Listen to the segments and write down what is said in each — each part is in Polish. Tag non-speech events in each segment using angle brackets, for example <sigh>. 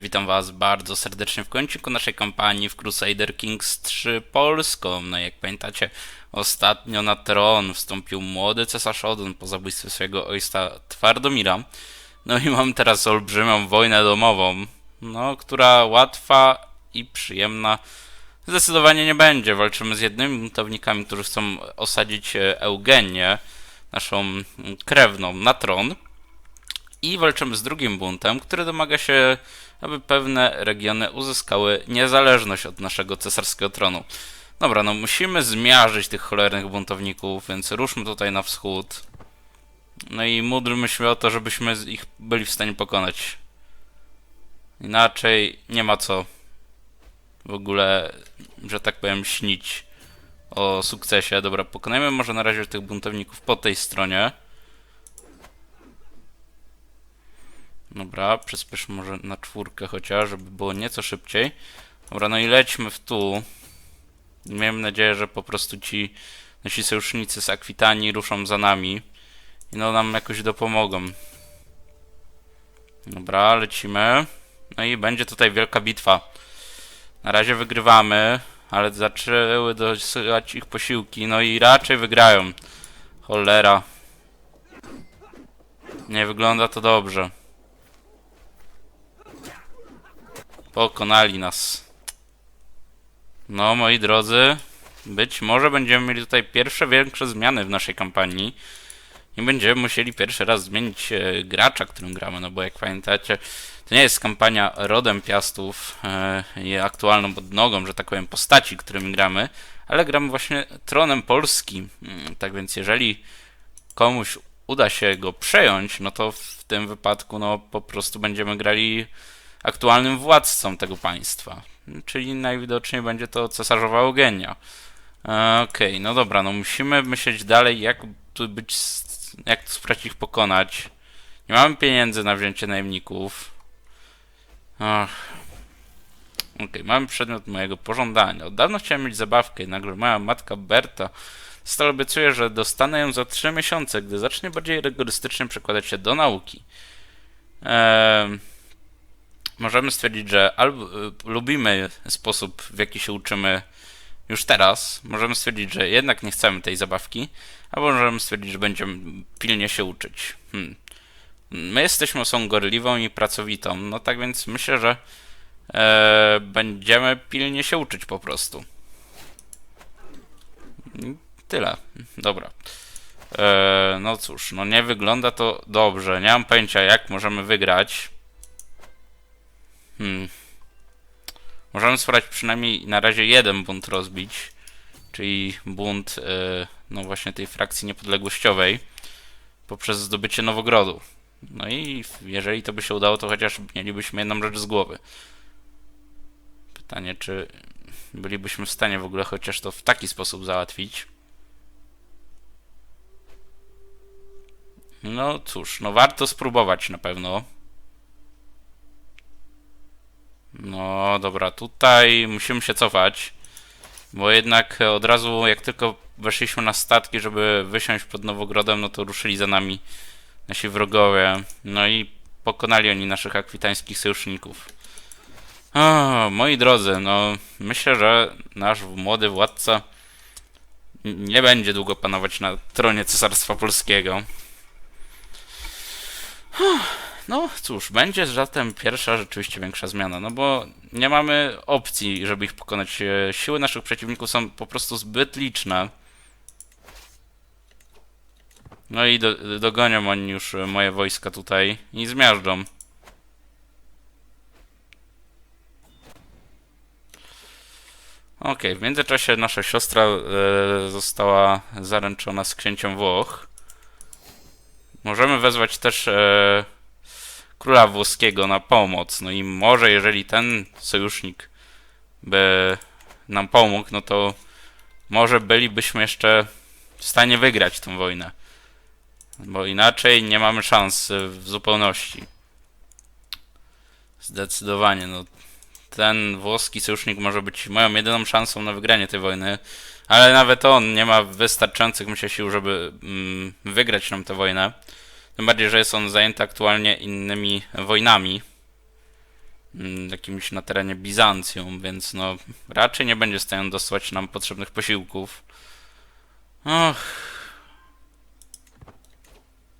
Witam Was bardzo serdecznie w końcu naszej kampanii w Crusader Kings 3 Polską. No jak pamiętacie, ostatnio na tron wstąpił młody cesarz Odyn po zabójstwie swojego ojca Twardomira. No i mam teraz olbrzymią wojnę domową, no, która łatwa i przyjemna zdecydowanie nie będzie. Walczymy z jednymi buntownikami, którzy chcą osadzić e, Eugenię, naszą mm, krewną, na tron. I walczymy z drugim buntem, który domaga się, aby pewne regiony uzyskały niezależność od naszego cesarskiego tronu. Dobra, no musimy zmiażdżyć tych cholernych buntowników, więc ruszmy tutaj na wschód. No i módlmy się o to, żebyśmy ich byli w stanie pokonać. Inaczej nie ma co w ogóle, że tak powiem, śnić o sukcesie. Dobra, pokonajmy może na razie tych buntowników po tej stronie. Dobra, przyspieszmy może na czwórkę chociaż, żeby było nieco szybciej. Dobra, no i lećmy w tu. Miejmy nadzieję, że po prostu ci nasi sojusznicy z Akwitanii ruszą za nami i no nam jakoś dopomogą. Dobra, lecimy. No i będzie tutaj wielka bitwa. Na razie wygrywamy, ale zaczęły dosyłać ich posiłki, no i raczej wygrają. Cholera. Nie wygląda to dobrze. Pokonali nas. No, moi drodzy, być może będziemy mieli tutaj pierwsze większe zmiany w naszej kampanii. I będziemy musieli pierwszy raz zmienić e, gracza, którym gramy, no bo jak pamiętacie, to nie jest kampania rodem piastów e, aktualną podnogą, że tak powiem, postaci, którymi gramy, ale gramy właśnie tronem Polski. Mm, Tak więc jeżeli komuś uda się go przejąć, no to w tym wypadku no po prostu będziemy grali aktualnym władcą tego państwa. Czyli najwidoczniej będzie to cesarzowa Eugenia. E, Okej, no dobra, no musimy myśleć dalej, jak tu być, jak tu spróbować ich pokonać. Nie mamy pieniędzy na wzięcie najemników. Ach. Okej, mamy przedmiot mojego pożądania. Od dawna chciałem mieć zabawkę i nagle moja matka Berta stale obiecuje, że dostanę ją za 3 miesiące, gdy zacznie bardziej rygorystycznie przekładać się do nauki. Ehm, możemy stwierdzić, że albo y, lubimy sposób, w jaki się uczymy już teraz, możemy stwierdzić, że jednak nie chcemy tej zabawki, albo możemy stwierdzić, że będziemy pilnie się uczyć. Hmm. My jesteśmy osobą gorliwą i pracowitą, no tak więc myślę, że e, będziemy pilnie się uczyć po prostu. Tyle. Dobra. E, no cóż, no nie wygląda to dobrze. Nie mam pojęcia, jak możemy wygrać. Hmm. Możemy spróbować przynajmniej na razie jeden bunt rozbić, czyli bunt, e, no właśnie tej frakcji niepodległościowej, poprzez zdobycie Nowogrodu. No i jeżeli to by się udało, to chociaż mielibyśmy jedną rzecz z głowy. Pytanie, czy bylibyśmy w stanie w ogóle chociaż to w taki sposób załatwić. No cóż, no warto spróbować na pewno. No dobra, tutaj musimy się cofać, bo jednak od razu jak tylko weszliśmy na statki, żeby wysiąść pod Nowogrodem, no to ruszyli za nami nasi wrogowie. No i pokonali oni naszych akwitańskich sojuszników. O, moi drodzy, no myślę, że nasz młody władca nie będzie długo panować na tronie Cesarstwa Polskiego. No cóż, będzie zatem pierwsza rzeczywiście większa zmiana, no bo nie mamy opcji, żeby ich pokonać. E, Siły naszych przeciwników są po prostu zbyt liczne. No i do, dogonią oni już e, moje wojska tutaj i zmiażdżą. Okej, w międzyczasie nasza siostra e, została zaręczona z księciem Włoch. Możemy wezwać też e, króla włoskiego na pomoc. No i może jeżeli ten sojusznik by nam pomógł, no to może bylibyśmy jeszcze w stanie wygrać tę wojnę. Bo inaczej nie mamy szans w zupełności. Zdecydowanie, no ten włoski sojusznik może być moją jedyną szansą na wygranie tej wojny, ale nawet on nie ma wystarczających myślę sił, żeby mm, wygrać nam tę wojnę. Tym bardziej, że jest on zajęty aktualnie innymi wojnami. mm, jakimś na terenie Bizancjum, więc no raczej nie będzie w stanie nam potrzebnych posiłków. Och.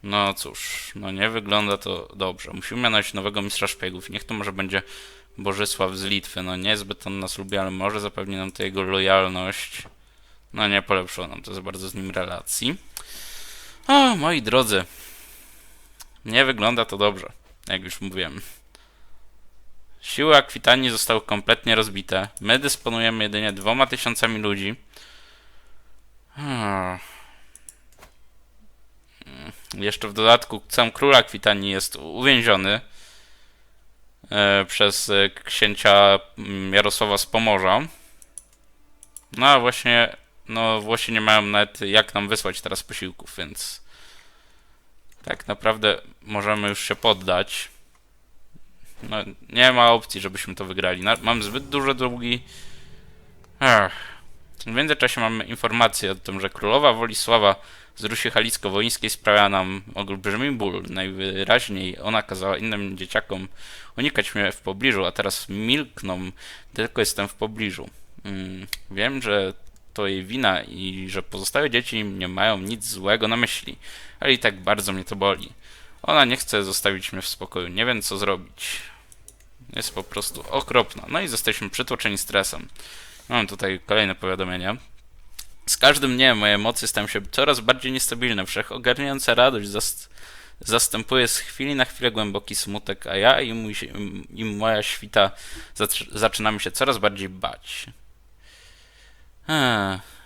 No cóż, no nie wygląda to dobrze. Musimy mianować nowego mistrza szpiegów. Niech to może będzie Bożysław z Litwy. No niezbyt on nas lubi, ale może zapewni nam to jego lojalność. No nie polepszyło nam to za bardzo z nim relacji. O, moi drodzy. Nie wygląda to dobrze, jak już mówiłem. Siły Akwitanii zostały kompletnie rozbite. My dysponujemy jedynie dwoma tysiącami ludzi. Hmm. Jeszcze w dodatku sam król Akwitanii jest uwięziony e, przez e, księcia mm, Jarosława z Pomorza. No a właśnie, no Włosi nie mają nawet jak nam wysłać teraz posiłków, więc tak naprawdę możemy już się poddać. No, nie ma opcji, żebyśmy to wygrali. Na, mam zbyt duże długi. W międzyczasie mamy informację o tym, że królowa Wolisława z Rusi Halicko-Wołyńskiej sprawia nam olbrzymi ból. Najwyraźniej ona kazała innym dzieciakom unikać mnie w pobliżu, a teraz milkną, tylko jestem w pobliżu. Mm, wiem, że to jej wina i że pozostałe dzieci nie mają nic złego na myśli, ale i tak bardzo mnie to boli. Ona nie chce zostawić mnie w spokoju, nie wiem co zrobić. Jest po prostu okropna. No i jesteśmy przytłoczeni stresem. Mam tutaj kolejne powiadomienie. Z każdym dniem moje emocje stają się coraz bardziej niestabilne. Wszechogarniająca radość zast zastępuje z chwili na chwilę głęboki smutek, a ja i, mój, i moja świta zaczynamy się coraz bardziej bać. Ech.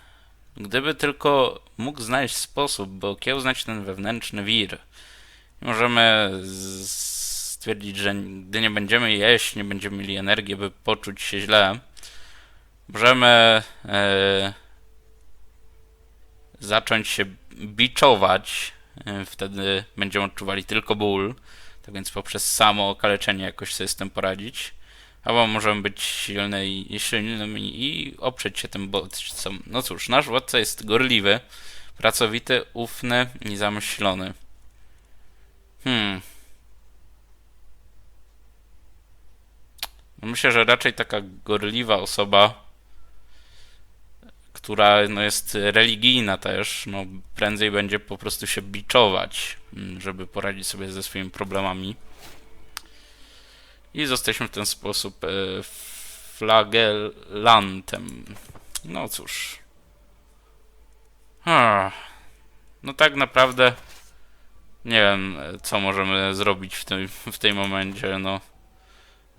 Gdyby tylko mógł znaleźć sposób, by okiełznać ten wewnętrzny wir. Możemy stwierdzić, że gdy nie będziemy jeść, nie będziemy mieli energii, by poczuć się źle, możemy e, zacząć się biczować, e, wtedy będziemy odczuwali tylko ból, tak więc poprzez samo okaleczenie jakoś sobie z tym poradzić. Albo możemy być silny i, silnym i oprzeć się tym bodźcom. No cóż, nasz władca jest gorliwy, pracowity, ufny i zamyślony. Hmm. No myślę, że raczej taka gorliwa osoba, która no, jest religijna też, no, prędzej będzie po prostu się biczować, mm, żeby poradzić sobie ze swoimi problemami. I zostaliśmy w ten sposób e, flagelantem. No cóż. Ah. No tak naprawdę nie wiem, co możemy zrobić w tym, w tej momencie, no.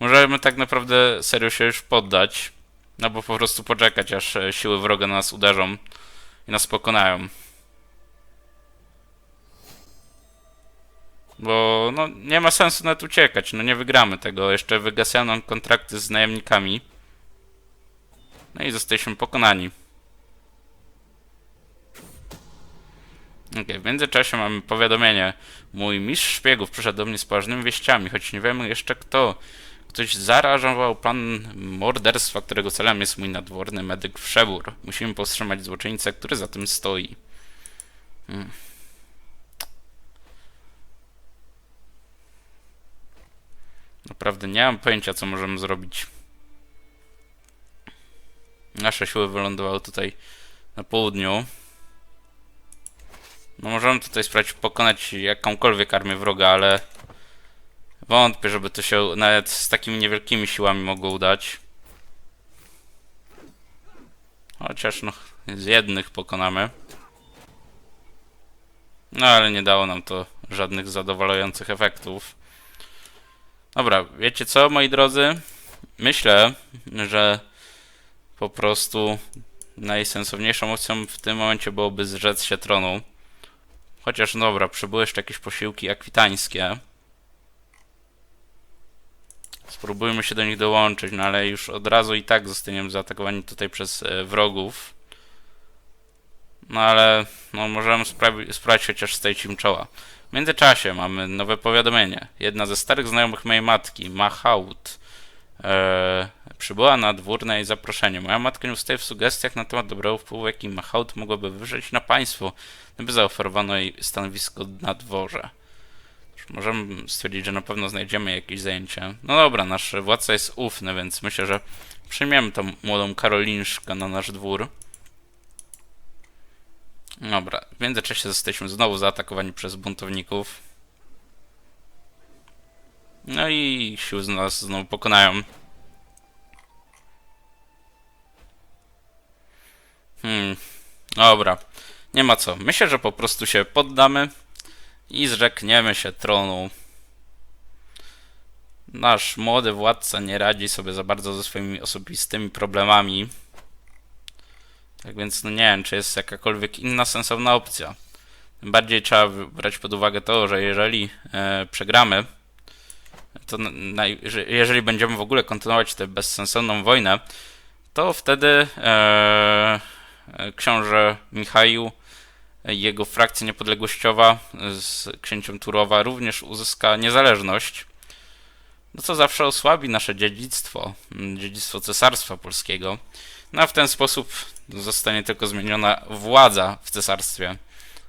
Możemy tak naprawdę serio się już poddać, no bo po prostu poczekać, aż e, siły wroga na nas uderzą i nas pokonają. Bo no, nie ma sensu nawet uciekać, no nie wygramy tego. Jeszcze wygasano kontrakty z najemnikami. No i zostaliśmy pokonani. Okay, w międzyczasie mamy powiadomienie. Mój mistrz szpiegów przyszedł do mnie z poważnymi wieściami, choć nie wiemy jeszcze kto. Ktoś zarażował plan morderstwa, którego celem jest mój nadworny medyk Wszebór. Musimy powstrzymać złoczyńcę, który za tym stoi. Hmm. Naprawdę nie mam pojęcia, co możemy zrobić. Nasze siły wylądowały tutaj na południu. No możemy tutaj spróbować pokonać jakąkolwiek armię wroga, ale wątpię, żeby to się nawet z takimi niewielkimi siłami mogło udać. Chociaż no, z jednych pokonamy. No ale nie dało nam to żadnych zadowalających efektów. Dobra, wiecie co, moi drodzy? Myślę, że po prostu najsensowniejszą opcją w tym momencie byłoby zrzec się tronu. Chociaż dobra, przybyły jeszcze jakieś posiłki akwitańskie. Spróbujmy się do nich dołączyć, no ale już od razu i tak zostaniemy zaatakowani tutaj przez e, wrogów. No ale no, możemy sprawdzić chociaż stać im czoła. W międzyczasie mamy nowe powiadomienie. Jedna ze starych znajomych mojej matki, Mahaut, e, przybyła na dwór jej zaproszenie. Moja matka nie ustaje w sugestiach na temat dobrego wpływu, jaki Mahaut mogłaby wywrzeć na państwo, gdyby zaoferowano jej stanowisko na dworze. Możemy stwierdzić, że na pewno znajdziemy jakieś zajęcie. No dobra, nasz władca jest ufny, więc myślę, że przyjmiemy tą młodą Karolinszkę na nasz dwór. Dobra, w międzyczasie jesteśmy znowu zaatakowani przez buntowników. No i sił z nas znowu pokonają. Hmm, dobra. Nie ma co. Myślę, że po prostu się poddamy i zrzekniemy się tronu. Nasz młody władca nie radzi sobie za bardzo ze swoimi osobistymi problemami. Tak więc no nie wiem, czy jest jakakolwiek inna sensowna opcja. Bardziej trzeba brać pod uwagę to, że jeżeli e, przegramy, to na, na, że jeżeli będziemy w ogóle kontynuować tę bezsensowną wojnę, to wtedy e, e, książę Michał jego frakcja niepodległościowa z księciem Turowa również uzyska niezależność, no co zawsze osłabi nasze dziedzictwo, mm, dziedzictwo cesarstwa polskiego. No a w ten sposób zostanie tylko zmieniona władza w cesarstwie,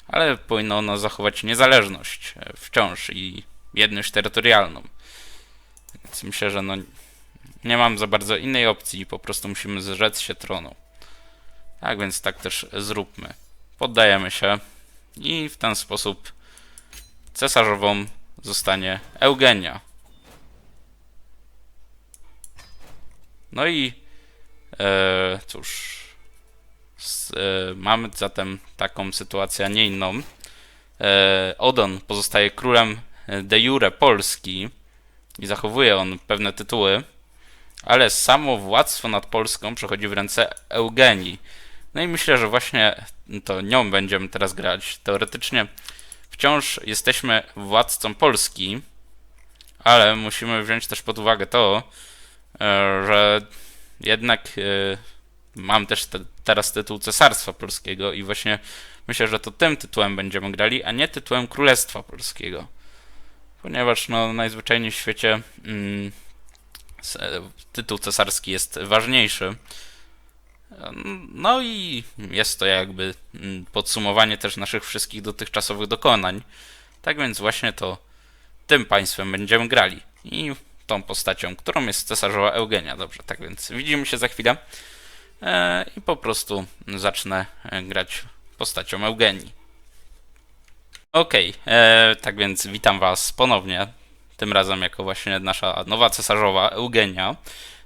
ale powinno ono zachować niezależność e, wciąż i jedność terytorialną. Więc myślę, że no nie mam za bardzo innej opcji, po prostu musimy zrzec się tronu. Tak więc tak też zróbmy. Poddajemy się i w ten sposób cesarzową zostanie Eugenia. No i e, cóż, s, e, mamy zatem taką sytuację, a nie inną. E, Odon pozostaje królem de jure Polski i zachowuje on pewne tytuły, ale samo władztwo nad Polską przechodzi w ręce Eugenii. No i myślę, że właśnie to nią będziemy teraz grać. Teoretycznie wciąż jesteśmy władcą Polski, ale musimy wziąć też pod uwagę to, e, że jednak e, mam też te, teraz tytuł Cesarstwa Polskiego i właśnie myślę, że to tym tytułem będziemy grali, a nie tytułem Królestwa Polskiego. Ponieważ no, najzwyczajniej w świecie mm, tytuł cesarski jest ważniejszy. No i jest to jakby mm, podsumowanie też naszych wszystkich dotychczasowych dokonań. Tak więc właśnie to tym państwem będziemy grali. I tą postacią, którą jest cesarzowa Eugenia. Dobrze, tak więc widzimy się za chwilę. E, I po prostu zacznę e, grać postacią Eugenii. Okej, okay, tak więc witam Was ponownie. Tym razem jako właśnie nasza nowa cesarzowa Eugenia.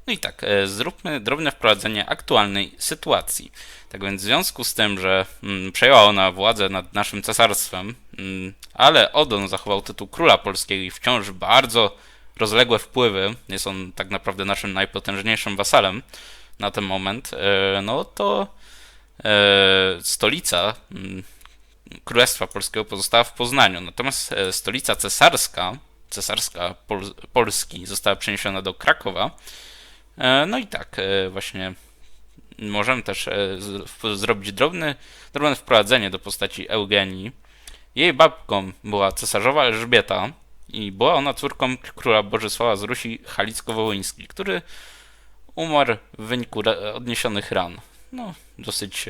No i tak, e, zróbmy drobne wprowadzenie aktualnej sytuacji. Tak więc w związku z tym, że mm, przejęła ona władzę nad naszym cesarstwem, mm, ale Odon zachował tytuł króla polskiego i wciąż bardzo rozległe wpływy, jest on tak naprawdę naszym najpotężniejszym wasalem na ten moment, e, no to e, stolica mm, Królestwa Polskiego pozostała w Poznaniu. Natomiast e, stolica cesarska, cesarska Pol Polski została przeniesiona do Krakowa. No i tak, właśnie możemy też zrobić drobny, drobne wprowadzenie do postaci Eugenii. Jej babką była cesarzowa Elżbieta i była ona córką króla Bożysława z Rusi Halicko-Wołyński, który umarł w wyniku odniesionych ran. No, dosyć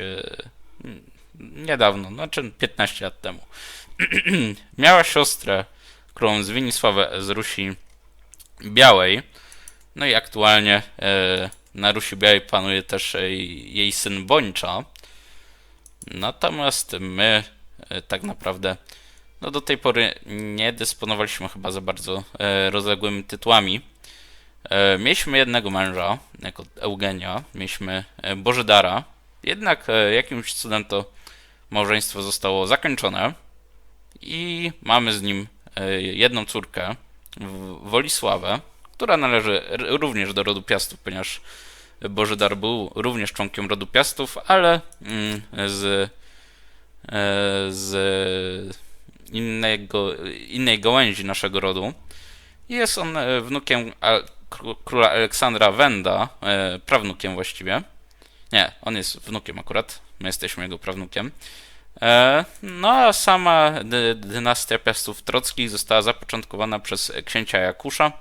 niedawno, znaczy 15 lat temu. <clears throat> Miała siostrę, królową Zwinisławę z Rusi Białej. No i aktualnie e, na Rusi Białej panuje też e, jej syn Bończa. Natomiast my e, tak naprawdę no do tej pory nie dysponowaliśmy chyba za bardzo e, rozległymi tytułami. E, mieliśmy jednego męża, jako Eugenia, mieliśmy e, Bożydara, jednak e, jakimś cudem to małżeństwo zostało zakończone i mamy z nim e, jedną córkę, Wolisławę, która należy również do rodu Piastów, ponieważ Bożydar był również członkiem rodu Piastów, ale mm, z, e, z innego, innej gałęzi naszego rodu. Jest on e, wnukiem króla Aleksandra Wenda, prawnukiem właściwie. Nie, on jest wnukiem akurat, my jesteśmy jego prawnukiem. E, no a sama dy dynastia Piastów Trockich została zapoczątkowana przez księcia Jakusza,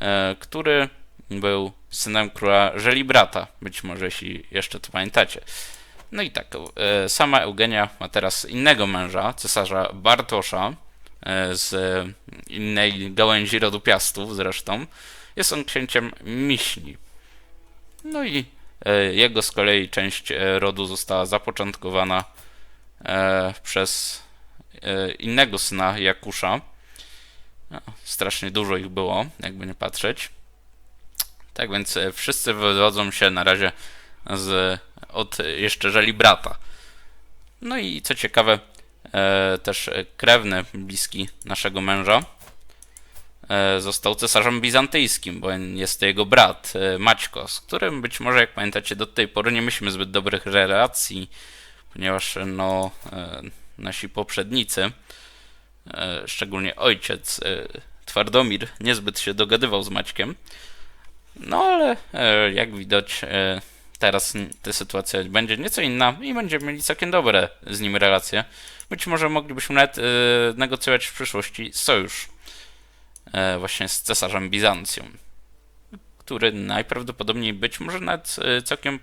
e, który był synem króla Żelibrata, być może jeśli jeszcze to pamiętacie. No i tak, e, sama Eugenia ma teraz innego męża, cesarza Bartosza, e, z innej gałęzi rodu Piastów zresztą. Jest on księciem Miśni. No i e, jego z kolei część rodu została zapoczątkowana przez innego syna Jakusza. No, strasznie dużo ich było, jakby nie patrzeć. Tak więc wszyscy wywodzą się na razie z, od jeszcze żeli brata. No i co ciekawe, e, też e, krewny bliski naszego męża e, został cesarzem bizantyjskim, bo jest to jego brat e, Maćko, z którym być może, jak pamiętacie, do tej pory nie mieliśmy zbyt dobrych relacji, ponieważ no, e, nasi poprzednicy, e, szczególnie ojciec e, Twardomir, niezbyt się dogadywał z Maćkiem. No ale e, jak widać, e, teraz ta sytuacja będzie nieco inna i będziemy mieli całkiem dobre z nim relacje. Być może moglibyśmy nawet e, negocjować w przyszłości sojusz e, właśnie z cesarzem Bizancjum, który najprawdopodobniej być może nawet e, całkiem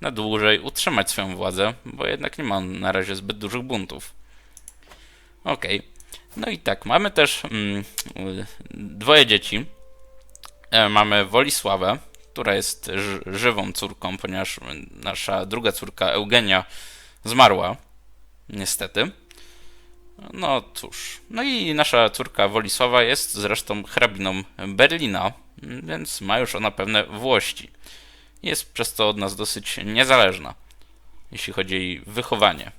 na dłużej utrzymać swoją władzę, bo jednak nie ma on na razie zbyt dużych buntów. Okej. No i tak, mamy też mm, y, dwoje dzieci. E, mamy Wolisławę, która jest żywą córką, ponieważ nasza druga córka Eugenia zmarła. Niestety. No cóż. No i nasza córka Wolisława jest zresztą hrabiną Berlina, więc ma już ona pewne włości. Jest przez to od nas dosyć niezależna, jeśli chodzi o jej wychowanie.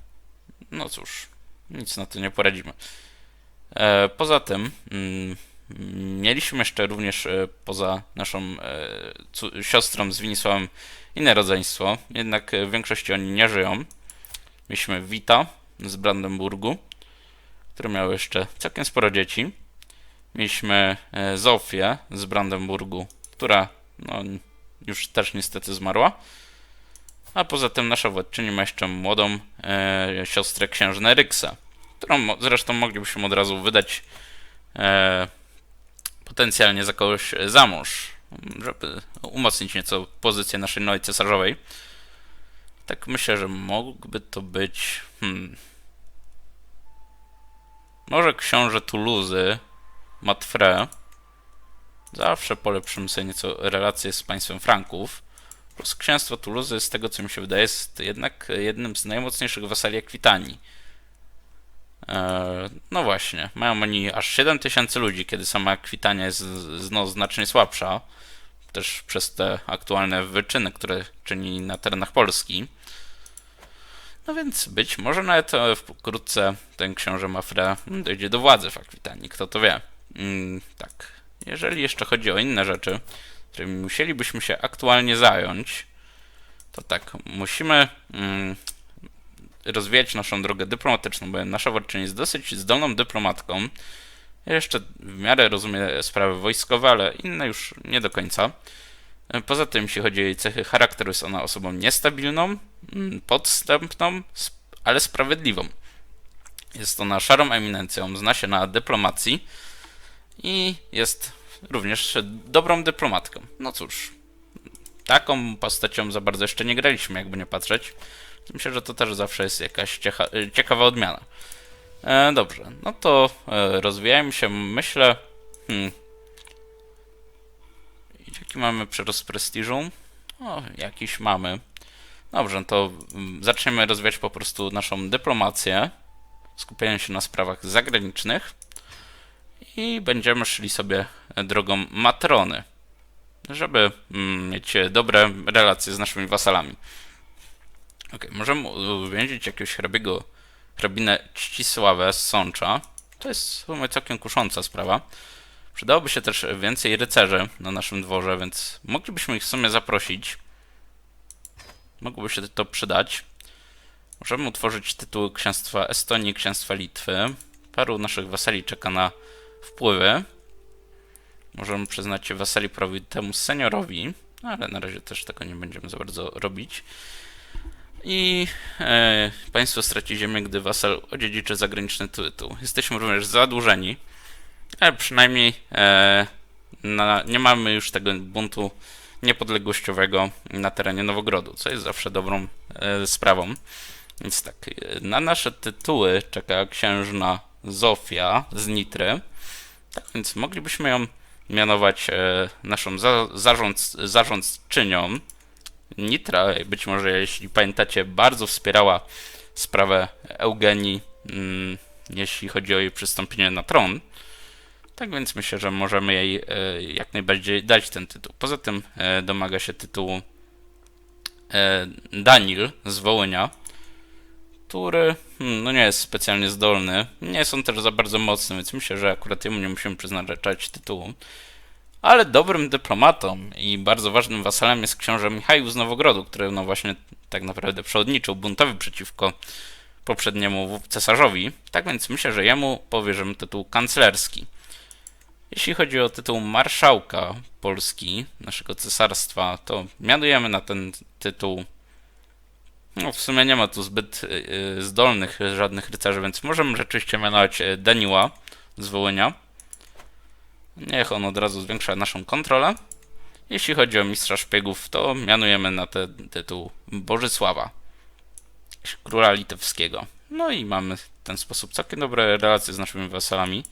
No cóż, nic na to nie poradzimy. E, poza tym, mm, mieliśmy jeszcze również e, poza naszą e, siostrą z Winisławem inne rodzeństwo, jednak e, w większości oni nie żyją. Mieliśmy Wita z Brandenburgu, które miały jeszcze całkiem sporo dzieci. Mieliśmy Zofię z Brandenburgu, która no, już też niestety zmarła. A poza tym nasza władczyni ma jeszcze młodą e, siostrę księżnę Ryksa, którą zresztą moglibyśmy od razu wydać potencjalnie za kogoś za mąż, żeby umocnić nieco pozycję naszej nowej cesarzowej. Tak myślę, że mógłby to być. Hmm, może książę Toulouse, Matfre. Zawsze polepszymy sobie nieco relacje z państwem Franków. Plus księstwo Toulouse, z tego co mi się wydaje, jest jednak jednym z najmocniejszych wasali Akwitanii. Eee, no właśnie, mają oni aż 7 tysięcy ludzi, kiedy sama Akwitania jest no, znacznie słabsza. Też przez te aktualne wyczyny, które czyni na terenach Polski. No więc być może nawet e, wkrótce ten książę Mafre dojdzie do władzy w Akwitanii, kto to wie. Mm, tak, jeżeli jeszcze chodzi o inne rzeczy, którymi musielibyśmy się aktualnie zająć, to tak, musimy mm, rozwijać naszą drogę dyplomatyczną, bo nasza władczyni jest dosyć zdolną dyplomatką. Jeszcze w miarę rozumiem sprawy wojskowe, ale inne już nie do końca. Poza tym, jeśli chodzi o jej cechy charakteru, jest ona osobą niestabilną, mm, podstępną, ale sprawiedliwą. Jest ona szarą eminencją, zna się na dyplomacji i jest również dobrą dyplomatką. No cóż, taką postacią za bardzo jeszcze nie graliśmy, jakby nie patrzeć. Myślę, że to też zawsze jest jakaś y, ciekawa odmiana. E, dobrze, no to e, rozwijajmy się. Myślę. Hmm, jaki mamy przyrost prestiżu? O, jakiś mamy. Dobrze, to mm, zaczniemy rozwijać po prostu naszą dyplomację, skupiając się na sprawach zagranicznych i będziemy szli sobie drogą matrony, żeby mm, mieć dobre relacje z naszymi wasalami. Okej, możemy uwięzić jakiegoś hrabiego, hrabinę Ścisławę z Sącza. To jest w sumie całkiem kusząca sprawa. Przydałoby się też więcej rycerzy na naszym dworze, więc moglibyśmy ich w sumie zaprosić. Mogłoby się to przydać. Możemy utworzyć tytuły księstwa Estonii, księstwa Litwy. Paru naszych wasali czeka na wpływy. Możemy przyznać wasali prawitemu seniorowi, ale na razie też tego nie będziemy za bardzo robić. I e, państwo straci ziemię, gdy wasal odziedziczy zagraniczny tytuł. Jesteśmy również zadłużeni, ale przynajmniej e, na, nie mamy już tego buntu niepodległościowego na terenie Nowogrodu, co jest zawsze dobrą e, sprawą. Więc tak, e, na nasze tytuły czeka księżna Zofia z Nitry. Tak więc moglibyśmy ją mianować e, naszą za, zarząd, zarządczynią. Nitra, być może jeśli pamiętacie, bardzo wspierała sprawę Eugenii, mm, jeśli chodzi o jej przystąpienie na tron. Tak więc myślę, że możemy jej e, jak najbardziej dać ten tytuł. Poza tym e, domaga się tytułu e, Daniel z Wołynia, który hmm, no nie jest specjalnie zdolny. Nie jest on też za bardzo mocny, więc myślę, że akurat jemu nie musimy przeznaczać tytułu. Ale dobrym dyplomatą i bardzo ważnym wasalem jest książę Michał z Nowogrodu, który no właśnie tak naprawdę przewodniczył buntowi przeciwko poprzedniemu cesarzowi. Tak więc myślę, że jemu powierzymy tytuł kanclerski. Jeśli chodzi o tytuł marszałka Polski, naszego cesarstwa, to mianujemy na ten tytuł. No, w sumie nie ma tu zbyt y, zdolnych żadnych rycerzy, więc możemy rzeczywiście mianować y, Daniła z Wołynia. Niech on od razu zwiększa naszą kontrolę. Jeśli chodzi o mistrza szpiegów, to mianujemy na ten tytuł Bożysława, króla litewskiego. No i mamy w ten sposób całkiem dobre relacje z naszymi wasalami.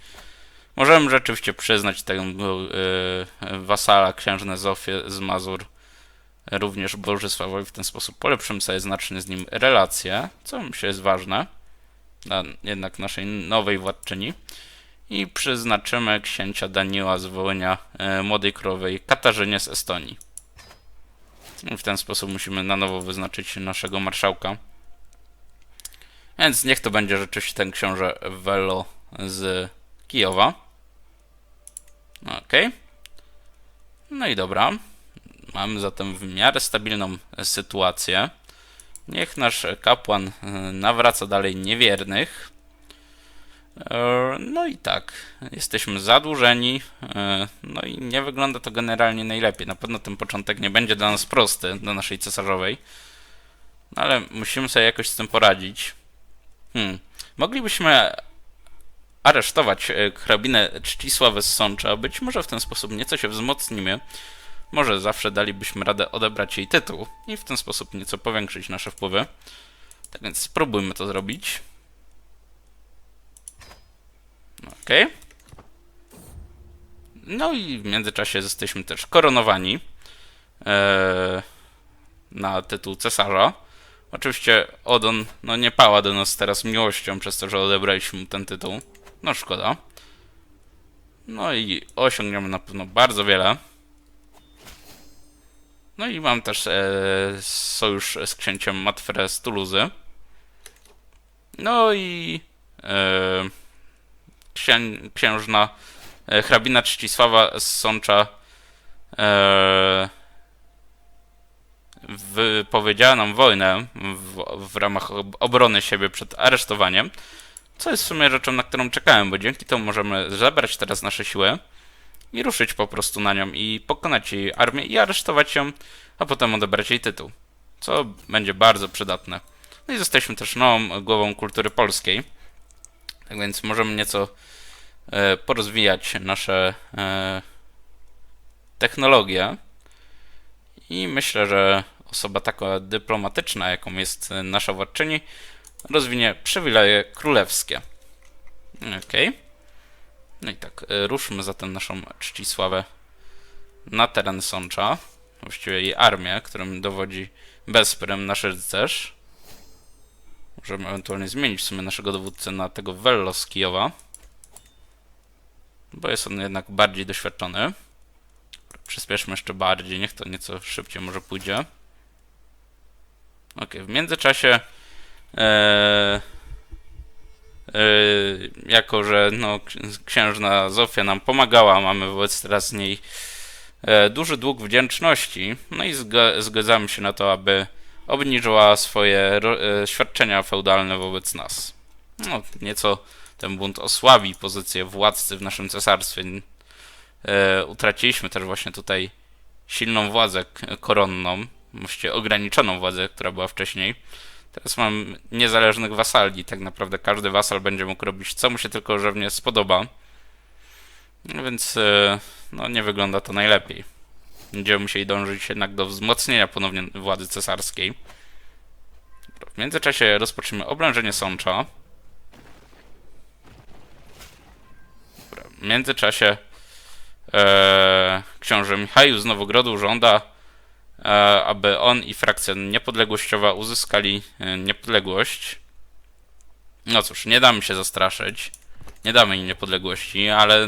Możemy rzeczywiście przyznać tego yy, wasala księżnę Zofię z Mazur również Bożysławowi w ten sposób polepszymy sobie znacznie z nim relacje, co myślę jest ważne dla jednak naszej nowej władczyni. I przyznaczymy księcia Daniela z Wołynia yy, młodej królowej Katarzynie z Estonii. W ten sposób musimy na nowo wyznaczyć naszego marszałka. Więc niech to będzie rzeczywiście ten książę Velo z Kijowa. Ok. No i dobra. Mamy zatem w miarę stabilną sytuację. Niech nasz kapłan e, nawraca dalej niewiernych. E, no i tak, jesteśmy zadłużeni, e, no i nie wygląda to generalnie najlepiej. Na pewno ten początek nie będzie dla nas prosty, dla naszej cesarzowej. No ale musimy sobie jakoś z tym poradzić. Hmm. Moglibyśmy aresztować e, hrabinę Czcisławę z Sącza. Być może w ten sposób nieco się wzmocnimy. Może zawsze dalibyśmy radę odebrać jej tytuł i w ten sposób nieco powiększyć nasze wpływy. Tak więc spróbujmy to zrobić. Ok. No i w międzyczasie jesteśmy też koronowani e, na tytuł cesarza. Oczywiście Odon no nie pała do nas teraz miłością przez to, że odebraliśmy mu ten tytuł. No szkoda. No i osiągniemy na pewno bardzo wiele. No i mam też e, sojusz z księciem Matfre z Tuluzy. No i e, księ, księżna e, hrabina Czcisława z Sącza e, wypowiedziała nam wojnę w, w ramach obrony siebie przed aresztowaniem. Co jest w sumie rzeczą, na którą czekałem, bo dzięki temu możemy zebrać teraz nasze siły i ruszyć po prostu na nią i pokonać jej armię i aresztować ją, a potem odebrać jej tytuł. Co będzie bardzo przydatne. No i jesteśmy też nową głową kultury polskiej. Tak więc możemy nieco porozwijać nasze e, technologie. I myślę, że osoba taka dyplomatyczna, jaką jest nasza władczyni, rozwinie przywileje królewskie. Ok. No i tak, e, ruszmy zatem naszą czcisławę na teren Sącza. Właściwie jej armię, którym dowodzi Bezprem, nasz rycerz. Możemy ewentualnie zmienić w sumie naszego dowódcę na tego Vello z Kijowa. Bo jest on jednak bardziej doświadczony. Przyspieszmy jeszcze bardziej, niech to nieco szybciej może pójdzie. Ok, w międzyczasie E, e, jako, że no, księżna Zofia nam pomagała, mamy wobec teraz niej e, duży dług wdzięczności, no i zgadzamy się na to, aby obniżyła swoje świadczenia feudalne wobec nas. No, nieco ten bunt osłabi pozycję władcy w naszym cesarstwie. Utraciliśmy też właśnie tutaj silną władzę koronną, właściwie ograniczoną władzę, która była wcześniej. Teraz mam niezależnych wasali. Tak naprawdę każdy wasal będzie mógł robić co mu się tylko żywnie spodoba. No więc e, no, nie wygląda to najlepiej. Będziemy musieli dążyć jednak do wzmocnienia ponownie władzy cesarskiej. W międzyczasie rozpoczniemy oblężenie Sącza. W międzyczasie e, książę Michał z Nowogrodu żąda, e, aby on i frakcja niepodległościowa uzyskali e, niepodległość. No cóż, nie damy się zastraszyć. Nie damy im niepodległości, ale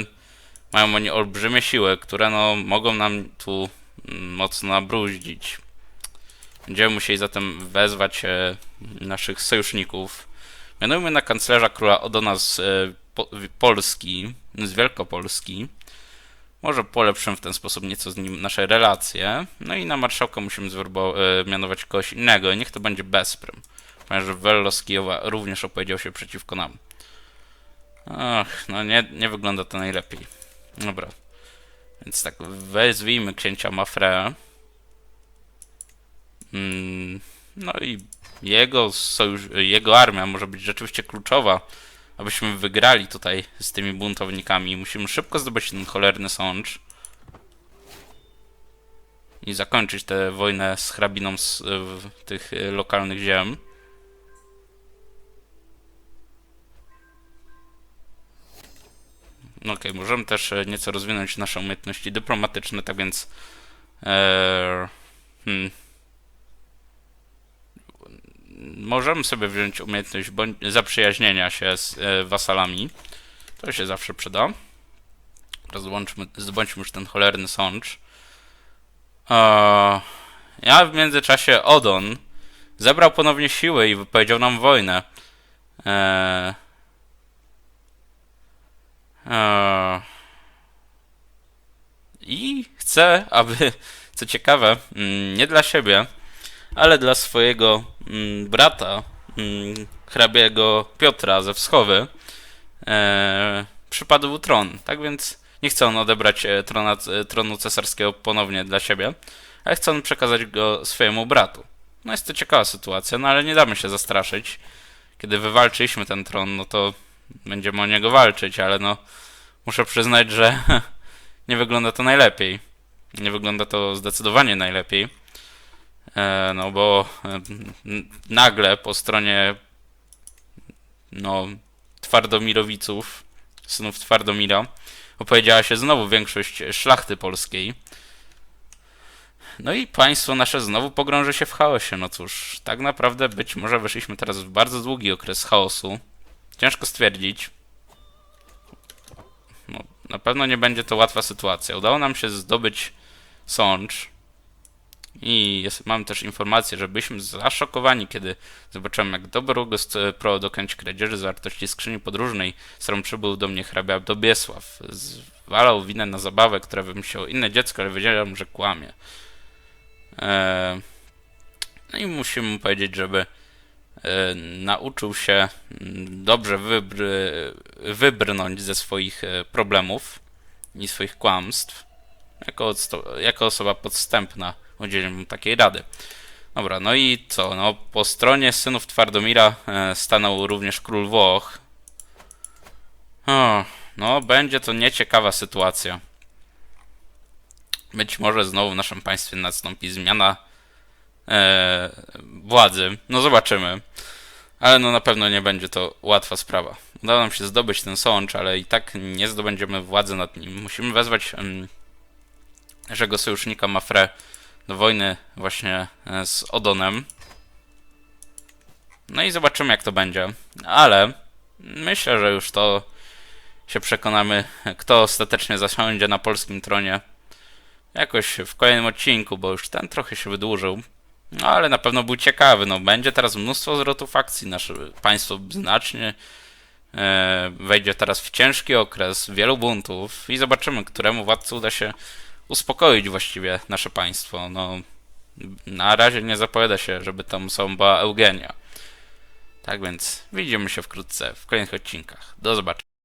mają oni olbrzymie siły, które no, mogą nam tu mm, mocno nabruździć. Będziemy musieli zatem wezwać e, naszych sojuszników. Mianujmy na kanclerza króla Odona z e, Polski, z Wielkopolski. Może polepszymy w ten sposób nieco z nim nasze relacje. No i na marszałka musimy e, mianować kogoś innego. Niech to będzie Bezprym. Ponieważ Wello z Kijowa również opowiedział się przeciwko nam. Ach, no nie, nie wygląda to najlepiej. Dobra. Więc tak, wezwijmy księcia Mafre. Mm, no i jego sojusz, jego armia może być rzeczywiście kluczowa, abyśmy wygrali tutaj z tymi buntownikami. Musimy szybko zdobyć ten cholerny sącz i zakończyć tę wojnę z hrabiną z w, tych y, lokalnych ziem. No Okej, możemy też e, nieco rozwinąć nasze umiejętności dyplomatyczne, tak więc e, hmm, możemy sobie wziąć umiejętność zaprzyjaźnienia się z e, wasalami. To się zawsze przyda. Teraz zdobądźmy, już ten cholerny sącz. E, ja w międzyczasie Odon zebrał ponownie siły i wypowiedział nam wojnę. E, I chcę, aby, co ciekawe, mm, nie dla siebie, ale dla swojego brata, mm, hrabiego Piotra ze Wschowy, e, przypadł tron. Tak więc nie chce on odebrać e, trona, e, tronu cesarskiego ponownie dla siebie, ale chce on przekazać go swojemu bratu. No jest to ciekawa sytuacja, no ale nie damy się zastraszyć. Kiedy wywalczyliśmy ten tron, no to będziemy o niego walczyć, ale no muszę przyznać, że <laughs> nie wygląda to najlepiej. Nie wygląda to zdecydowanie najlepiej. E, no bo e, nagle po stronie no Twardomirowiców, synów Twardomira, opowiedziała się znowu większość szlachty polskiej. No i państwo nasze znowu pogrąży się w chaosie. No cóż, tak naprawdę być może weszliśmy teraz w bardzo długi okres chaosu. Ciężko stwierdzić. No, na pewno nie będzie to łatwa sytuacja. Udało nam się zdobyć sącz. I jest, mam też informację, że byliśmy zaszokowani, kiedy zobaczyłem, jak Dobrogust e, próbował dokonać kradzieży zawartości skrzyni podróżnej, z którą przybył do mnie hrabia Dobiesław. Zwalał winę na zabawę, która wymyśliło inne dziecko, ale wiedziałem, że kłamie. E, no i musimy mu powiedzieć, żeby e, nauczył się mm, dobrze wybry, wybrnąć ze swoich e, problemów i swoich kłamstw. Jako, jako osoba podstępna udzielę mu takiej rady. Dobra, no i co? No, po stronie synów Twardomira e, stanął również król Włoch. O, no, będzie to nieciekawa sytuacja. Być może znowu w naszym państwie nastąpi zmiana e, władzy. No, zobaczymy. Ale no na pewno nie będzie to łatwa sprawa. Udało nam się zdobyć ten sącz, ale i tak nie zdobędziemy władzy nad nim. Musimy wezwać em, naszego sojusznika Mafre do wojny właśnie e, z Odonem. No i zobaczymy jak to będzie. Ale myślę, że już to się przekonamy, kto ostatecznie zasiądzie na polskim tronie. Jakoś w kolejnym odcinku, bo już ten trochę się wydłużył. No ale na pewno był ciekawy. No będzie teraz mnóstwo zwrotów akcji. Nasze państwo znacznie e, wejdzie teraz w ciężki okres, wielu buntów i zobaczymy, któremu władcy uda się uspokoić właściwie nasze państwo. No, na razie nie zapowiada się, żeby tam są była Eugenia. Tak więc widzimy się wkrótce w kolejnych odcinkach. Do zobaczenia.